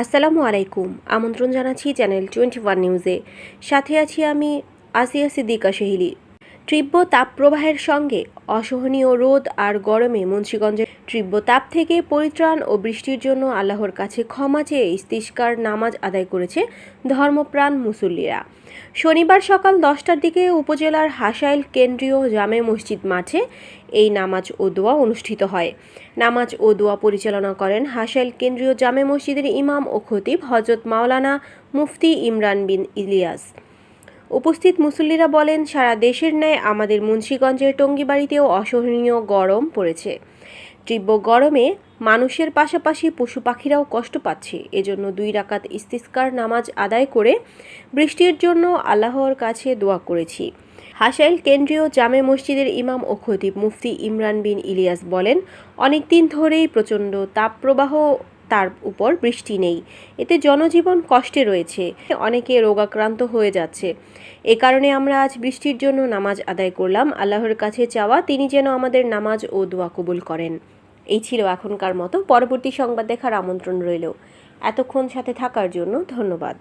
আসসালামু আলাইকুম। আমন্ত্রণ জানাচ্ছি চ্যানেল টোয়েন্টি ওয়ান নিউজে। সাথে আছি আমি আসিয়া সিদ্দিকা সেহিলি। তীব্র তাপপ্রবাহের সঙ্গে অসহনীয় রোদ আর গরমে মুন্সীগঞ্জের তীব্র তাপ থেকে পরিত্রাণ ও বৃষ্টির জন্য আল্লাহর কাছে ক্ষমা চেয়ে ইস্তিস্কার নামাজ আদায় করেছে ধর্মপ্রাণ মুসল্লিরা। শনিবার সকাল দশটার দিকে উপজেলার হাসাইল কেন্দ্রীয় জামে মসজিদ মাঠে এই নামাজ ও দোয়া অনুষ্ঠিত হয়। নামাজ ও দোয়া পরিচালনা করেন হাসাইল কেন্দ্রীয় জামে মসজিদের ইমাম ও খতিব হজরত মাওলানা মুফতি ইমরান বিন ইলিয়াস। উপস্থিত মুসল্লিরা বলেন, সারা দেশের ন্যায় আমাদের মুন্সীগঞ্জের টঙ্গিবাড়িতেও অসহনীয় গরম পড়েছে। তীব্র গরমে মানুষের পাশাপাশি পশু পাখিরাও কষ্ট পাচ্ছে। এজন্য দুই রাকাত ইস্তিস্কার নামাজ আদায় করে বৃষ্টির জন্য আল্লাহর কাছে দোয়া করেছি। হাসাইল কেন্দ্রীয় জামে মসজিদের ইমাম ও খতিব মুফতি ইমরান বিন ইলিয়াস বলেন, অনেকদিন ধরেই প্রচণ্ড তাপপ্রবাহ তার উপর বৃষ্টি নেই। এতে জনজীবন কষ্টে রয়েছে। অনেকে রোগাক্রান্ত হয়ে যাচ্ছে। এ কারণে আমরা আজ বৃষ্টির জন্য নামাজ আদায় করলাম। আল্লাহর কাছে চাওয়া, তিনি যেন আমাদের নামাজ ও দোয়া কবুল করেন। এই ছিল এখনকার মতো। পরবর্তী সংবাদ দেখার আমন্ত্রণ রইল। এতক্ষণ সাথে থাকার জন্য ধন্যবাদ।